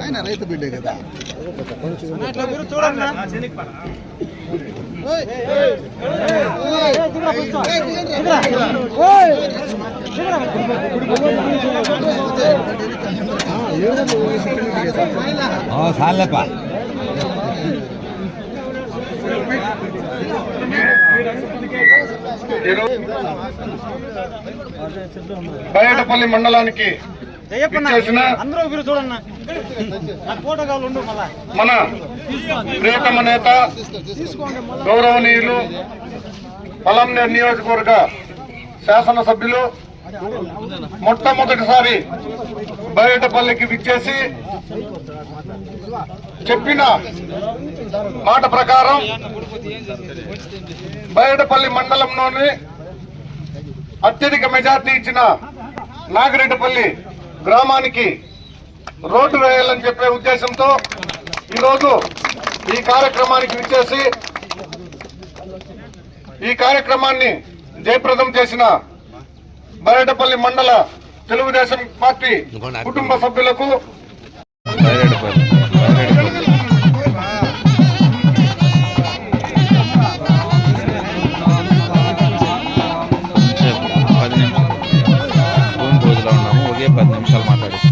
ఆయన రైతు బిడ్డే కదా చూడండి సార్లేపా. బయటపల్లి మండలానికి మన ప్రియతమ నేత గౌరవనీయులు పలంనేరు నియోజకవర్గ శాసనసభ్యులు మొట్టమొదటిసారి బయటపల్లికి విచ్చేసి చెప్పిన మాట ప్రకారం బయటపల్లి మండలంలోని అత్యధిక మెజార్టీ ఇచ్చిన నాగిరెడ్డిపల్లి గ్రామానికి రోడ్డు వేయాలని చెప్పే ఉద్దేశంతో ఈరోజు ఈ కార్యక్రమానికి విచ్చేసి ఈ కార్యక్రమాన్ని జయప్రదం చేసిన బయటపల్లి మండల తెలుగుదేశం పార్టీ కుటుంబ సభ్యులకు ఒకే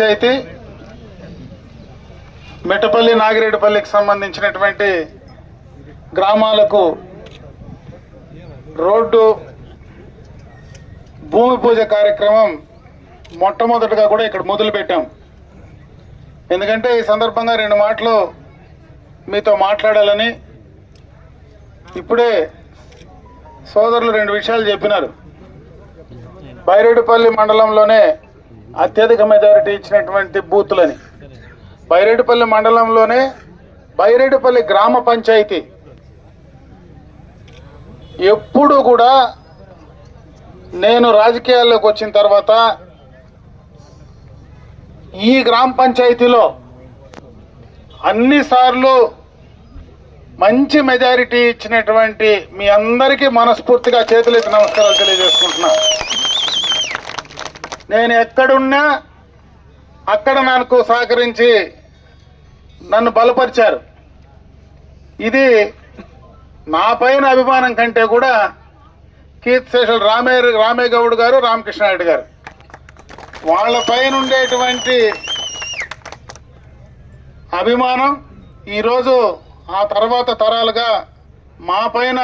పంచాయతీ మెట్టపల్లి నాగిరెడ్డిపల్లికి సంబంధించినటువంటి గ్రామాలకు రోడ్డు భూమి పూజ కార్యక్రమం మొట్టమొదటిగా కూడా ఇక్కడ మొదలుపెట్టాం. ఎందుకంటే ఈ సందర్భంగా రెండు మాటలు మీతో మాట్లాడాలని ఇప్పుడే సోదరులు రెండు విషయాలు చెప్పినారు. బైరెడ్డిపల్లి మండలంలోనే అత్యధిక మెజారిటీ ఇచ్చినటువంటి బూతులని. బైరెడ్డిపల్లి మండలంలోనే బైరెడ్డిపల్లి గ్రామ పంచాయతీ. ఎప్పుడు కూడా నేను రాజకీయాల్లోకి వచ్చిన తర్వాత ఈ గ్రామ పంచాయతీలో అన్నిసార్లు మంచి మెజారిటీ ఇచ్చినటువంటి మీ అందరికీ మనస్ఫూర్తిగా చేతులెత్తి నమస్కారాలు తెలియజేసుకుంటున్నాను నేను ఎక్కడున్నా అక్కడ నాకు సహకరించి నన్ను బలపరిచారు. ఇది నా పైన అభిమానం కంటే కూడా కీర్తిశేషులు రామే రామే గౌడ్ గారు రామకృష్ణారెడ్డి గారు. వాళ్ళ పైన ఉండేటువంటి అభిమానం ఈరోజు ఆ తర్వాత తరాలుగా మా పైన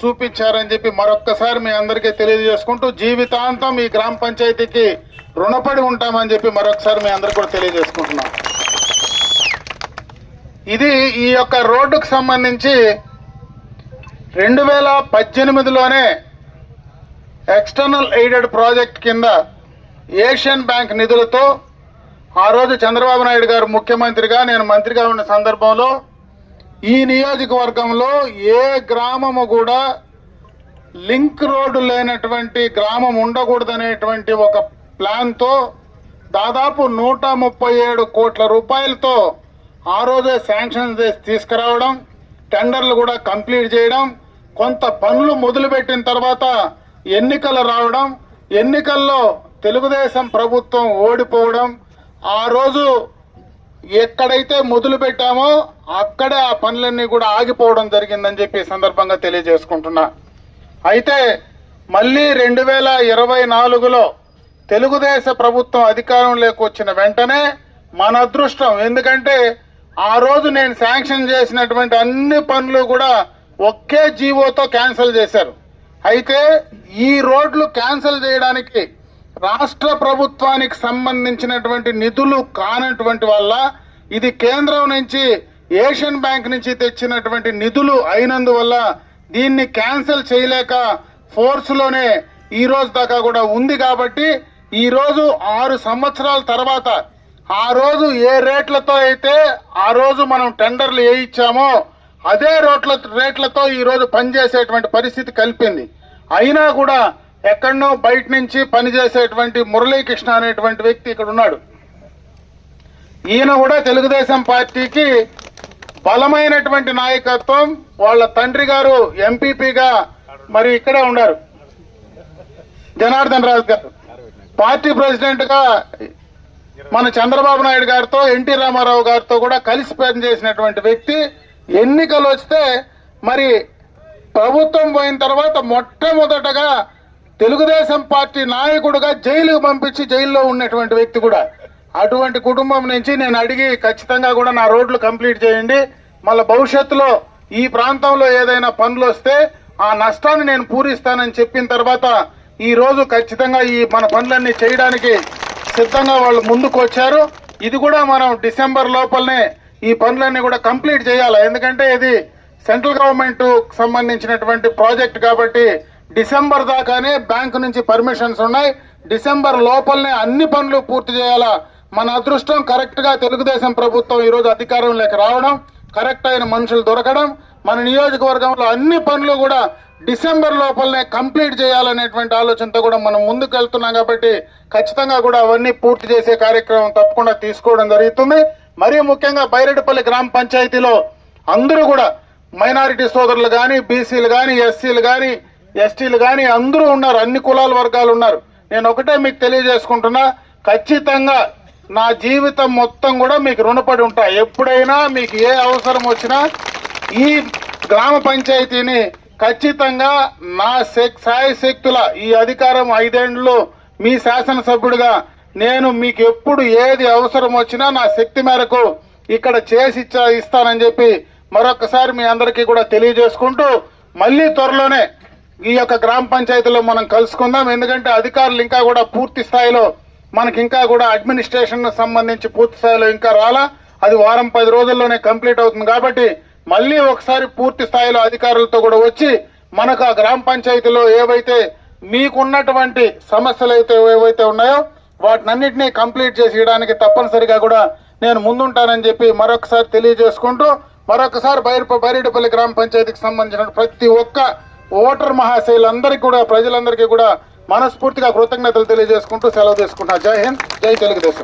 చూపించారని చెప్పి మరొక్కసారి మీ అందరికీ తెలియజేసుకుంటూ జీవితాంతం ఈ గ్రామ పంచాయతీకి రుణపడి ఉంటామని చెప్పి మరొకసారి మీ అందరు కూడా తెలియజేసుకుంటున్నాం. ఇది ఈ యొక్క రోడ్డుకు సంబంధించి రెండు వేల పద్దెనిమిదిలోనే ఎక్స్టర్నల్ ఎయిడెడ్ ప్రాజెక్ట్ కింద ఏషియన్ బ్యాంక్ నిధులతో ఆ రోజు చంద్రబాబు నాయుడు గారు ముఖ్యమంత్రిగా నేను మంత్రిగా ఉన్న సందర్భంలో ఈ నియోజకవర్గంలో ఏ గ్రామము కూడా లింక్ రోడ్డు లేనటువంటి గ్రామం ఉండకూడదనేటువంటి ఒక ప్లాన్తో దాదాపు నూట ముప్పై ఏడు కోట్ల రూపాయలతో ఆ రోజే శాంక్షన్ చేసి తీసుకురావడం టెండర్లు కూడా కంప్లీట్ చేయడం కొంత పనులు మొదలుపెట్టిన తర్వాత ఎన్నికలు రావడం ఎన్నికల్లో తెలుగుదేశం ప్రభుత్వం ఓడిపోవడం ఆ రోజు ఎక్కడైతే మొదలు పెట్టామో అక్కడే ఆ పనులన్నీ కూడా ఆగిపోవడం జరిగిందని చెప్పి సందర్భంగా తెలియజేసుకుంటున్నా. అయితే మళ్ళీ రెండు వేల ఇరవై నాలుగులో తెలుగుదేశ ప్రభుత్వం అధికారంలోకి వచ్చిన వెంటనే మన అదృష్టం. ఎందుకంటే ఆ రోజు నేను శాంక్షన్ చేసినటువంటి అన్ని పనులు కూడా ఒకే జీవోతో క్యాన్సిల్ చేశారు. అయితే ఈ రోడ్లు క్యాన్సిల్ చేయడానికి రాష్ట్ర ప్రభుత్వానికి సంబంధించినటువంటి నిధులు కానటువంటి వల్ల ఇది కేంద్రం నుంచి ఏషియన్ బ్యాంక్ నుంచి తెచ్చినటువంటి నిధులు అయినందువల్ల దీన్ని క్యాన్సిల్ చేయలేక ఫోర్స్లోనే ఈ రోజు దాకా కూడా ఉంది కాబట్టి ఈరోజు ఆరు సంవత్సరాల తర్వాత ఆ రోజు ఏ రేట్లతో అయితే ఆ రోజు మనం టెండర్లు ఏ ఇచ్చామో అదే రోట్ల రేట్లతో ఈరోజు పనిచేసేటువంటి పరిస్థితి కలిపింది. అయినా కూడా ఎక్కడనో బయట నుంచి పనిచేసేటువంటి మురళీకృష్ణ అనేటువంటి వ్యక్తి ఇక్కడ ఉన్నాడు. ఈయన కూడా తెలుగుదేశం పార్టీకి బలమైనటువంటి నాయకత్వం వాళ్ళ తండ్రి గారు ఎంపీపీగా మరి ఇక్కడే ఉన్నారు. జనార్దన్ రాజు గారు. పార్టీ ప్రెసిడెంట్గా మన చంద్రబాబు నాయుడు గారితో ఎన్టీ రామారావు గారితో కూడా కలిసి పనిచేసినటువంటి వ్యక్తి. ఎన్నికలు వస్తే మరి ప్రభుత్వం పోయిన తర్వాత మొట్టమొదటగా తెలుగుదేశం పార్టీ నాయకుడుగా జైలుకు పంపించి జైల్లో ఉన్నటువంటి వ్యక్తి కూడా. అటువంటి కుటుంబం నుంచి నేను అడిగి ఖచ్చితంగా కూడా నా రోడ్లు కంప్లీట్ చేయండి. మళ్ళీ భవిష్యత్తులో ఈ ప్రాంతంలో ఏదైనా పనులు వస్తే ఆ నష్టాన్ని నేను పూరిస్తానని చెప్పిన తర్వాత ఈ రోజు ఖచ్చితంగా ఈ మన పనులన్నీ చేయడానికి సిద్ధంగా వాళ్ళు ముందుకు వచ్చారు. ఇది కూడా మనం డిసెంబర్ లోపలనే ఈ పనులన్నీ కూడా కంప్లీట్ చేయాలి? ఎందుకంటే ఇది సెంట్రల్ గవర్నమెంట్ సంబంధించినటువంటి ప్రాజెక్ట్ కాబట్టి డిసెంబర్ దాకానే బ్యాంకు నుంచి పర్మిషన్స్ ఉన్నాయి. డిసెంబర్ లోపలనే అన్ని పనులు పూర్తి చేయాలా? మన అదృష్టం కరెక్ట్గా తెలుగుదేశం ప్రభుత్వం ఈరోజు అధికారంలోకి రావడం. కరెక్ట్ అయిన మనుషులు దొరకడం మన నియోజకవర్గంలో అన్ని పనులు కూడా డిసెంబర్ లోపలనే కంప్లీట్ చేయాలనేటువంటి ఆలోచనతో కూడా మనం ముందుకు వెళ్తున్నాం కాబట్టి ఖచ్చితంగా కూడా అవన్నీ పూర్తి చేసే కార్యక్రమం తప్పకుండా తీసుకోవడం జరుగుతుంది. మరీ ముఖ్యంగా బైరెడ్డిపల్లి గ్రామ పంచాయతీలో అందరూ కూడా మైనారిటీ సోదరులు కానీ బీసీలు కానీ ఎస్సీలు కానీ ఎస్టీలు కానీ అందరూ ఉన్నారు. అన్ని కులాల వర్గాలు ఉన్నారు. నేను ఒకటే మీకు తెలియజేసుకుంటున్నా ఖచ్చితంగా నా జీవితం మొత్తం కూడా మీకు రుణపడి ఉంటా. ఎప్పుడైనా మీకు ఏ అవసరం వచ్చినా ఈ గ్రామ పంచాయతీని ఖచ్చితంగా నా శక్ శక్తుల ఈ అధికారం ఐదేండ్లు మీ శాసనసభ్యుడిగా నేను మీకు ఎప్పుడు ఏది అవసరం వచ్చినా నా శక్తి మేరకు ఇక్కడ చేసి ఇస్తానని చెప్పి మరొకసారి మీ అందరికీ కూడా తెలియజేసుకుంటూ మళ్ళీ త్వరలోనే ఈ యొక్క గ్రామ పంచాయతీలో మనం కలుసుకుందాం. ఎందుకంటే అధికారులు ఇంకా కూడా పూర్తి స్థాయిలో మనకి ఇంకా కూడా అడ్మినిస్ట్రేషన్ సంబంధించి పూర్తి స్థాయిలో ఇంకా రాలా. అది వారం పది రోజుల్లోనే కంప్లీట్ అవుతుంది కాబట్టి మళ్ళీ ఒకసారి పూర్తి స్థాయిలో అధికారులతో కూడా వచ్చి మనకు ఆ గ్రామ పంచాయతీలో ఏవైతే మీకున్నటువంటి సమస్యలు అయితే ఏవైతే ఉన్నాయో వాటినన్నింటినీ కంప్లీట్ చేసి ఇవ్వడానికి తప్పనిసరిగా కూడా నేను ముందుంటానని చెప్పి మరొకసారి తెలియజేసుకుంటూ మరొకసారి బైర బైరెడ్డిపల్లి గ్రామ పంచాయతీకి సంబంధించిన ప్రతి ఒక్క ఓటర్ మహాశైలందరికీ కూడా ప్రజలందరికీ కూడా మనస్ఫూర్తిగా కృతజ్ఞతలు తెలియజేసుకుంటూ సెలవు తీసుకుంటున్నా జై హింద్ జై తెలుగుదేశం.